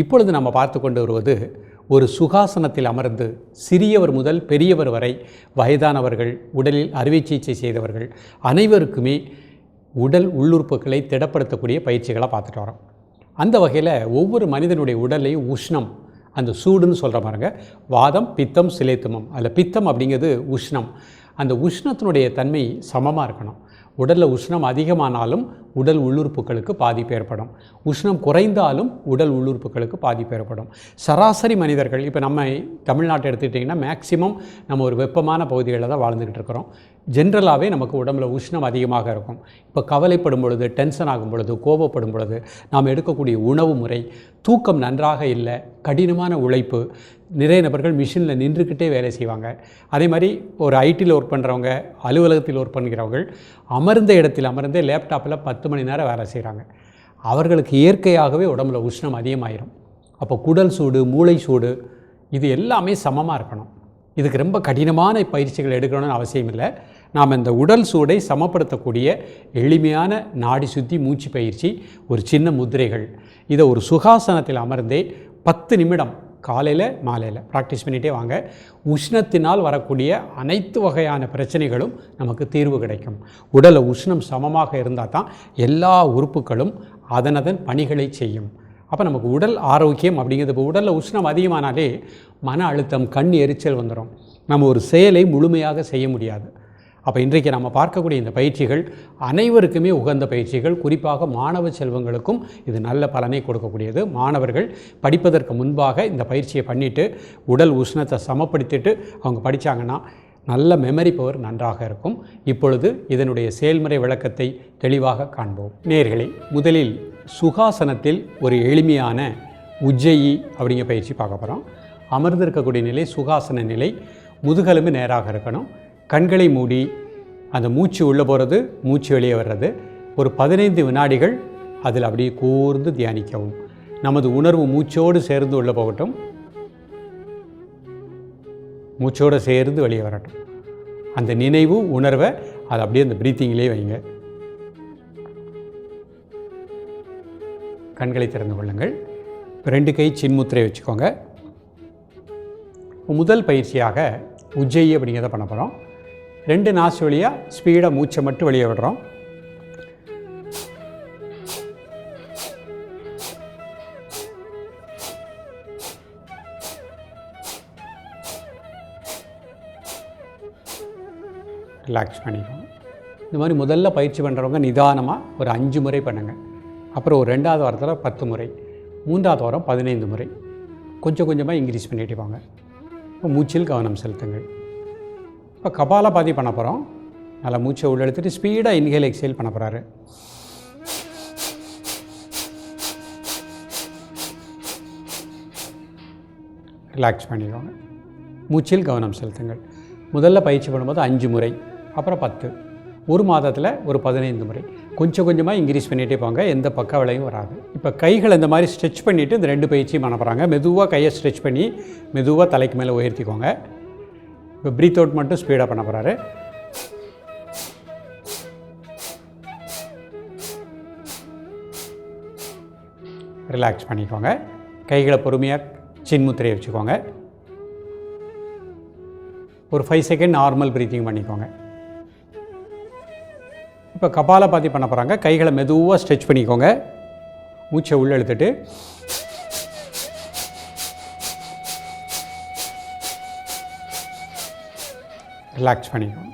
இப்பொழுது நம்ம பார்த்து கொண்டு வருவது ஒரு சுகாசனத்தில் அமர்ந்து சிறியவர் முதல் பெரியவர் வரை வயதானவர்கள் உடலில் அறுவை சிகிச்சை செய்தவர்கள் அனைவருக்குமே உடல் உள்ளுறுப்புகளை திடப்படுத்தக்கூடிய பயிற்சிகளை பார்த்துட்டு வரோம். அந்த வகையில் ஒவ்வொரு மனிதனுடைய உடலையும் உஷ்ணம் அந்த சூடுன்னு சொல்கிற பாருங்க வாதம் பித்தம் சிலேத்துமம். அதில் பித்தம் அப்படிங்கிறது உஷ்ணம். அந்த உஷ்ணத்தினுடைய தன்மை சமமாக இருக்கணும். உடலில் உஷ்ணம் அதிகமானாலும் உடல் உள்ளுறுப்புகளுக்கு பாதிப்பு ஏற்படும். உஷ்ணம் குறைந்தாலும் உடல் உள்ளுறுப்புகளுக்கு பாதிப்பு ஏற்படும். சராசரி மனிதர்கள் இப்போ நம்ம தமிழ்நாட்டை எடுத்துக்கிட்டிங்கன்னா மேக்சிமம் நம்ம ஒரு வெப்பமான பகுதிகளில் தான் வாழ்ந்துக்கிட்டு இருக்கிறோம். ஜென்ரலாகவே நமக்கு உடம்புல உஷ்ணம் அதிகமாக இருக்கும். இப்போ கவலைப்படும் பொழுது டென்ஷன் ஆகும் பொழுது கோபப்படும் பொழுது நாம் எடுக்கக்கூடிய உணவு முறை தூக்கம் நன்றாக இல்லை கடினமான உழைப்பு நிறைய நபர்கள் மிஷினில் நின்றுக்கிட்டே வேலை செய்வாங்க. அதே மாதிரி ஒரு ஐடியில் ஒர்க் பண்ணுறவங்க அலுவலகத்தில் ஒர்க் பண்ணுகிறவர்கள் அமர்ந்த இடத்தில் அமர்ந்தே லேப்டாப்பில் பத்து பத்து மணி நேரம் வேலை செய்கிறாங்க அவர்களுக்கு இயற்கையாகவே உடம்புல உஷ்ணம் அதிகமாயிரும். அப்போ குடல் சூடு மூளை சூடு இது எல்லாமே சமமாக இருக்கணும். இதுக்கு ரொம்ப கடினமான பயிற்சிகள் எடுக்கணும்னு அவசியம் இல்லை. நாம் இந்த உடல் சூடை சமப்படுத்தக்கூடிய எளிமையான நாடி சுத்தி மூச்சு பயிற்சி ஒரு சின்ன முதிரைகள் இதை ஒரு சுகாசனத்தில் அமர்ந்தே பத்து நிமிடம் காலையில் மாலையில் ப்ராக்டிஸ் பண்ணிகிட்டே வாங்க. உஷ்ணத்தினால் வரக்கூடிய அனைத்து வகையான பிரச்சனைகளும் நமக்கு தீர்வு கிடைக்கும். உடலை உஷ்ணம் சமமாக இருந்தால் தான் எல்லா உறுப்புகளும் அதனதன் பணிகளை செய்யும். அப்போ நமக்கு உடல் ஆரோக்கியம் அப்படிங்கிறது இப்போ உடலில் உஷ்ணம் அதிகமானாலே மன அழுத்தம் கண் எரிச்சல் வந்துடும் நம்ம ஒரு செயலை முழுமையாக செய்ய முடியாது. அப்போ இன்றைக்கு நம்ம பார்க்கக்கூடிய இந்த பயிற்சிகள் அனைவருக்குமே உகந்த பயிற்சிகள். குறிப்பாக மாணவ செல்வங்களுக்கும் இது நல்ல பலனை கொடுக்கக்கூடியது. மாணவர்கள் படிப்பதற்கு முன்பாக இந்த பயிற்சியை பண்ணிவிட்டு உடல் உஷ்ணத்தை சமப்படுத்திட்டு அவங்க படித்தாங்கன்னா நல்ல மெமரி பவர் நன்றாக இருக்கும். இப்பொழுது இதனுடைய செயல்முறை விளக்கத்தை தெளிவாக காண்போம். நேர்களே முதலில் சுகாசனத்தில் ஒரு எளிமையான உஜ்ஜயி அப்படிங்கிற பயிற்சி பார்க்க போகிறோம் அமர்ந்திருக்கக்கூடிய நிலை சுகாசன நிலை முதுகெலும்பு நேராக இருக்கணும். கண்களை மூடி அந்த மூச்சு உள்ளே போகிறது மூச்சு வெளியே வர்றது. ஒரு பதினைந்து வினாடிகள் அதில் அப்படியே கூர்ந்து தியானிக்கவும். நமது உணர்வு மூச்சோடு சேர்ந்து உள்ளே போகட்டும். மூச்சோடு சேர்ந்து வெளியே வரட்டும். அந்த நினைவு உணர்வை அதை அப்படியே அந்த ப்ரீத்திங்லேயே வைங்க. கண்களை திறந்து கொள்ளுங்கள். ரெண்டு கை சின்முத்திரை வச்சுக்கோங்க. முதல் பயிற்சியாக உஜ்ஜயி அப்படிங்கிறத பண்ண போகிறோம் ரெண்டு நாசு வழியாக ஸ்பீடாக மூச்சை மட்டும் வெளியே விடுறோம். ரிலாக்ஸ் பண்ணிக்கோங்க இந்த மாதிரி முதல்ல பயிற்சி பண்ணுறவங்க நிதானமாக ஒரு அஞ்சு முறை பண்ணுங்கள் அப்புறம் ஒரு ரெண்டாவது வாரத்தில் பத்து முறை. மூன்றாவது வாரம் பதினைந்து முறை. கொஞ்சம் கொஞ்சமாக இன்க்ரீஸ் பண்ணிட்டு வாங்க இப்போ மூச்சில் கவனம் செலுத்துங்கள். இப்போ கபால பாதி பண்ண போகிறோம். நல்லா மூச்சை உள்ள எடுத்துகிட்டு ஸ்பீடாக இன்ஹேல் எக்ஸேல் பண்ண போகிறாரு. ரிலாக்ஸ் பண்ணிக்கோங்க. மூச்சில் கவனம் செலுத்துங்கள். முதல்ல பயிற்சி பண்ணும்போது அஞ்சு முறை அப்புறம் பத்து. ஒரு மாதத்தில் ஒரு பதினைந்து முறை. கொஞ்சம் கொஞ்சமாக இன்க்ரீஸ் பண்ணிகிட்டே போங்க. எந்த பக்க விலையும் வராது. இப்போ கைகளை இந்த மாதிரி ஸ்ட்ரெச் பண்ணிவிட்டு இந்த ரெண்டு பயிற்சியும் பண்ண போகிறாங்க மெதுவாக கையை ஸ்ட்ரெச் பண்ணி மெதுவாக தலைக்கு மேலே உயர்த்திக்கோங்க. இப்போ ப்ரீத் அவுட் மட்டும் ஸ்பீடாக பண்ண போகிறாரு ரிலாக்ஸ் பண்ணிக்கோங்க. கைகளை பொறுமையாக சின்முத்திரையை வச்சுக்கோங்க. ஒரு ஃபைவ் செகண்ட் நார்மல் ப்ரீத்திங் பண்ணிக்கோங்க. இப்போ கபாலை பாத்தி பண்ண போகிறாங்க கைகளை மெதுவாக ஸ்ட்ரெச் பண்ணிக்கோங்க. மூச்சை உள்ளே எடுத்துட்டு ரிலாக்ஸ் பண்ணிக்கோங்க.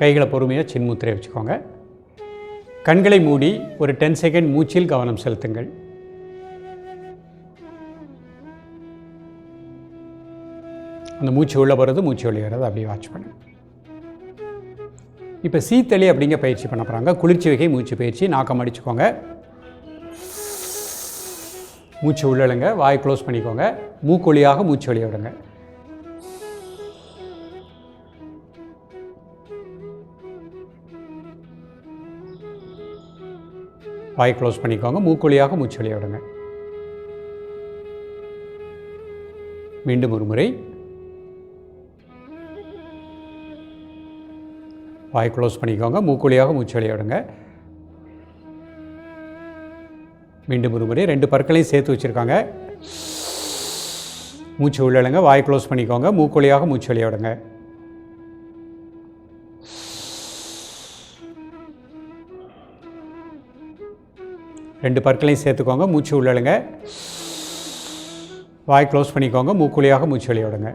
கைகளை பொறுமையாக சின்முத்திரை வச்சுக்கோங்க. கண்களை மூடி ஒரு டென் செகண்ட் மூச்சில் கவனம் செலுத்துங்கள். அந்த மூச்சு உள்ளே போகிறது மூச்சு வெளியே அப்படியே வாட்ச் பண்ணுங்கள் இப்போ சீத்தளி அப்படிங்க பயிற்சி பண்ண போகிறாங்க குளிர்ச்சி வகை மூச்சு பயிற்சி. நாக்கம் அடிச்சுக்கோங்க. மூச்சு உள்ளழுங்க வாய் க்ளோஸ் பண்ணிக்கோங்க. மூக்கொழியாக மூச்சு வெளியே விடுங்க. வாய் க்ளோஸ் பண்ணிக்கோங்க மூக்கொழியாக மூச்சு விடுங்க மீண்டும் ஒரு முறை. வாய் க்ளோஸ் பண்ணிக்கோங்க மூக்குழியாக மூச்சு விடுங்க மீண்டும் ஒரு முறை ரெண்டு பற்களையும் சேர்த்து வச்சுருக்காங்க. மூச்சு உள்ளழுங்க வாய் க்ளோஸ் பண்ணிக்கோங்க மூக்கொழியாக மூச்சு விடுங்க ரெண்டு பற்களையும் சேர்த்துக்கோங்க. மூச்சு உள்ளழுங்க. வாய் க்ளோஸ் பண்ணிக்கோங்க. மூக்குழியாக மூச்சு வெளியோடுங்க விடுங்க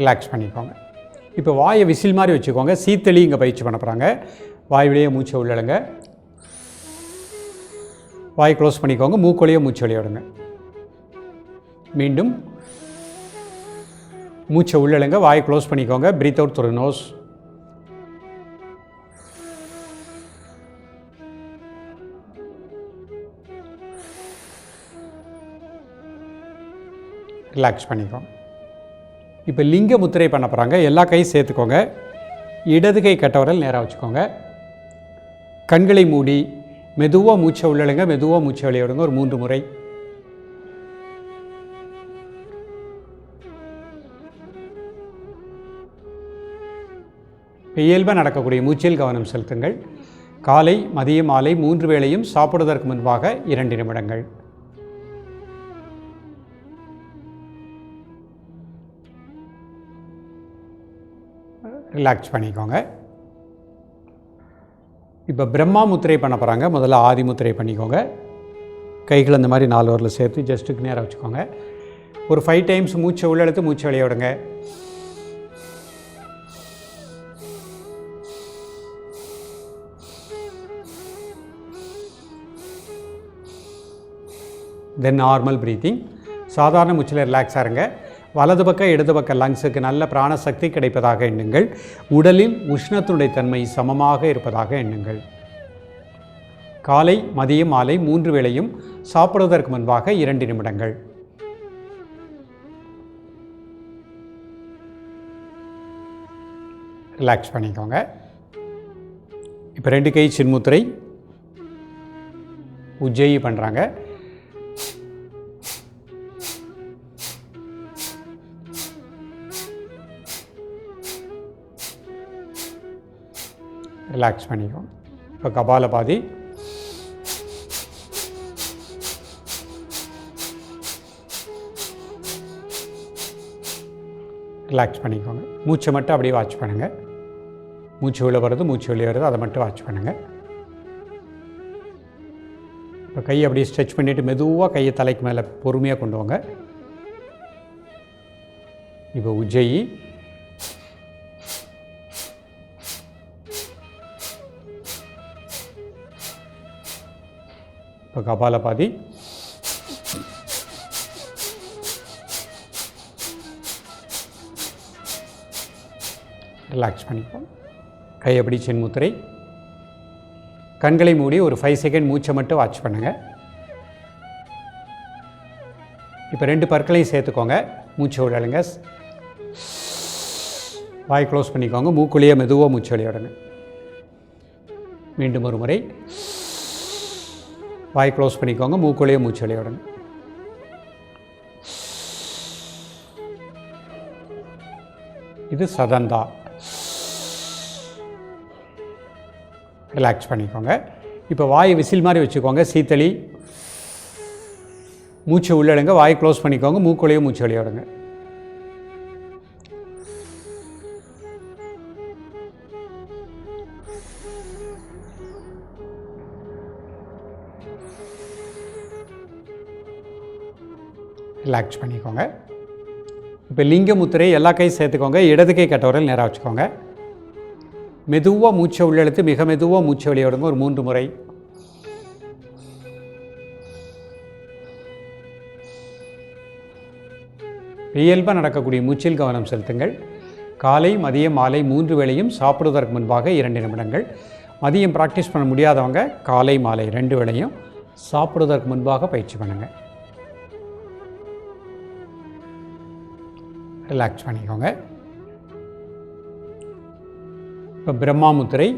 ரிலாக்ஸ் பண்ணிக்கோங்க. இப்போ வாயை விசில் மாதிரி வச்சுக்கோங்க. சீத்தளி இங்கே பயிற்சி பண்ண போகிறாங்க வாய் மூச்சை உள்ளழுங்க. வாய் க்ளோஸ் பண்ணிக்கோங்க. மூக்கொழியே மூச்சு வெளியோடுங்க மீண்டும் மூச்சை உள்ளழுங்க. வாய் க்ளோஸ் பண்ணிக்கோங்க. Breathe out through nose relax பண்ணிக்கோங்க இப்போ லிங்க முத்திரை பண்ண போகிறாங்க எல்லா கையும் சேர்த்துக்கோங்க. இடது கை கட்டவரல் நேராக வச்சுக்கோங்க. கண்களை மூடி மெதுவாக மூச்சை உள்ளழுங்க மெதுவாக மூச்சை விளையாடுங்க ஒரு மூன்று முறை. இயல்பாக நடக்கக்கூடிய மூச்சில் கவனம் செலுத்துங்கள். காலை மதியம் மாலை மூன்று வேளையும் சாப்பிடுவதற்கு முன்பாக இரண்டு நிமிடங்கள். ரிலாக்ஸ் பண்ணிக்கோங்க. இப்போ பிரம்மா முத்திரை பண்ண போகிறாங்க முதல்ல ஆதி முத்திரை பண்ணிக்கோங்க. கைகள் அந்த மாதிரி நாலு வரல சேர்த்து ஜஸ்ட்டுக்கு நேராக வச்சுக்கோங்க. ஒரு ஃபைவ் டைம்ஸ் மூச்சை உள்ளெடுத்து மூச்சை வெளியே விடுங்க. தென் நார்மல் ப்ரீத்திங் சாதாரண மூச்சில் ரிலாக்ஸாக இருங்க. வலது பக்கம் இடது பக்க லங்ஸுக்கு நல்ல பிராணசக்தி கிடைப்பதாக எண்ணுங்கள். உடலில் உஷ்ணத்தினுடைய தன்மை சமமாக இருப்பதாக எண்ணுங்கள். காலை மதியம் மாலை மூன்று வேளையும் சாப்பிடுவதற்கு முன்பாக இரண்டு நிமிடங்கள். ரிலாக்ஸ் பண்ணிக்கோங்க. இப்போ ரெண்டு கை சின்முத்திரை. உஜ்ஜயி பண்ணுறாங்க ரிலாக்ஸ் பண்ணிக்கோங்க இப்போ கபால பாதி. ரிலாக்ஸ் பண்ணிக்கோங்க. மூச்சை மட்டும் அப்படியே வாட்ச் பண்ணுங்கள் மூச்சு உள்ளே வர்றது மூச்சு வெளியே வருது அதை மட்டும் வாட்ச் பண்ணுங்கள் இப்போ கையை அப்படியே ஸ்ட்ரெச் பண்ணிவிட்டு மெதுவாக கையை தலைக்கு மேலே பொறுமையாக கொண்டு வாங்க இப்போ உஜ்ஜயி. இப்போ கபாலபாதி ரிலாக்ஸ் பண்ணிப்போம் கையப்படி அப்படி கண்களை மூடி ஒரு ஃபைவ் செகண்ட் மூச்சை மட்டும் வாட்ச் பண்ணுங்கள் இப்போ ரெண்டு பற்களையும் சேர்த்துக்கோங்க. மூச்சு விடலுங்க வாய் க்ளோஸ் பண்ணிக்கோங்க. மூக்குள்ளேயே மெதுவாக மூச்சு விளையாடுங்க மீண்டும் ஒரு முறை. வாய் க்ளோஸ் பண்ணிக்கோங்க மூக்குள்ளேயே மூச்சு விடுங்க இது சதந்தா. ரிலாக்ஸ் பண்ணிக்கோங்க. இப்போ வாய் விசில் மாதிரி வச்சுக்கோங்க சீத்தளி. மூச்சு உள்ளடுங்க வாய் க்ளோஸ் பண்ணிக்கோங்க மூக்குள்ளேயே மூச்சு வெளியிடுங்க ரிலாக்ஸ் பண்ணிக்கோங்க. இப்போ லிங்க முத்திரை எல்லா கையும் சேர்த்துக்கோங்க. இடது கை கட்டவரல் நேராக வச்சுக்கோங்க. மெதுவாக மூச்சை உள்ளெழுத்து மிக மெதுவாக மூச்சை வெளியோடுங்க ஒரு மூன்று முறை. இயல்பாக நடக்கக்கூடிய மூச்சில் கவனம் செலுத்துங்கள். காலை மதியம் மாலை மூன்று வேளையும் சாப்பிடுவதற்கு முன்பாக இரண்டு நிமிடங்கள். மதியம் ப்ராக்டிஸ் பண்ண முடியாதவங்க காலை மாலை ரெண்டு வேளையும் சாப்பிடுவதற்கு முன்பாக பயிற்சி பண்ணுங்கள் ரிலாக்ஸ் பண்ணிக்கோங்க. இப்போ பிரம்மா முத்திரை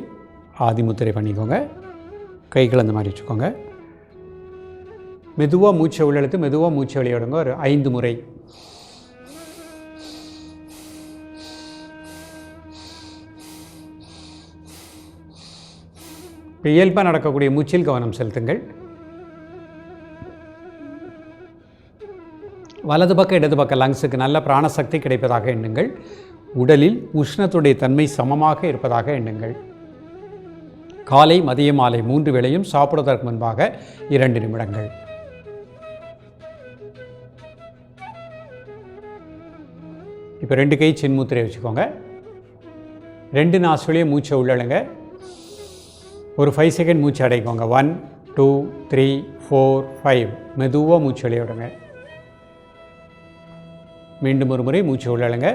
ஆதி முத்திரை பண்ணிக்கோங்க. கைகள் அந்த மாதிரி வச்சுக்கோங்க. மெதுவாக மூச்சை உள்ளெழுத்து மெதுவாக மூச்சை வெளியிடுங்க ஒரு ஐந்து முறை. இப்போ இயல்பாக நடக்கக்கூடிய மூச்சில் கவனம் செலுத்துங்கள். வலது பக்கம் இடது பக்க லங்ஸுக்கு நல்ல பிராணசக்தி கிடைப்பதாக எண்ணுங்கள். உடலில் உஷ்ணத்துடைய தன்மை சமமாக இருப்பதாக எண்ணுங்கள். காலை மதிய மாலை மூன்று வேளையும் சாப்பிடுவதற்கு முன்பாக இரண்டு நிமிடங்கள். இப்போ ரெண்டு கை சின்முத்திரை வச்சுக்கோங்க. ரெண்டு நாசுலேயே மூச்சை உள்ளழுங்க ஒரு ஃபைவ் செகண்ட் மூச்சு அடைக்கோங்க. One two three four five மெதுவாக மூச்சு விளையாடுங்க விடுங்க. மீண்டும் ஒரு முறை மூச்சு உள்ளழுங்க.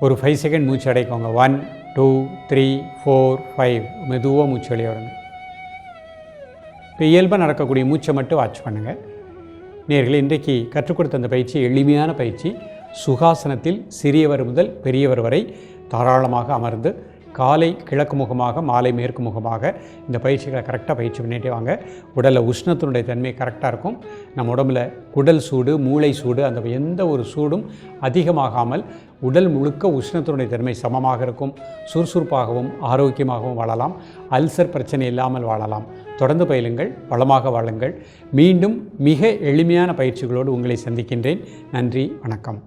ஒரு ஃபைவ் செகண்ட் மூச்சு அடைக்கோங்க. One two three four five மெதுவாக மூச்சு வெளியே வருங்க. இப்போ இயல்பாக நடக்கக்கூடிய மூச்சை மட்டும் வாட்ச் பண்ணுங்கள் நேர்களை இன்றைக்கு கற்றுக் கொடுத்த அந்த பயிற்சி எளிமையான பயிற்சி. சுகாசனத்தில் சிறியவர் முதல் பெரியவர் வரை தாராளமாக அமர்ந்து காலை கிழக்கு முகமாக மாலை மேற்கு முகமாக இந்த பயிற்சிகளை கரெக்டாக பயிற்சி பண்ணிகிட்டே வாங்க. உடலில் உஷ்ணத்தினுடைய தன்மை கரெக்டாக இருக்கும். நம்ம உடம்புல குடல் சூடு மூளை சூடு அந்த எந்த ஒரு சூடும் அதிகமாகாமல் உடல் முழுக்க உஷ்ணத்தினுடைய தன்மை சமமாக இருக்கும். சுறுசுறுப்பாகவும் ஆரோக்கியமாகவும் வாழலாம். அல்சர் பிரச்சனை இல்லாமல் வாழலாம். தொடர்ந்து பயிலுங்கள் வளமாக வாழுங்கள். மீண்டும் மிக எளிமையான பயிற்சிகளோடு உங்களை சந்திக்கின்றேன். நன்றி வணக்கம்.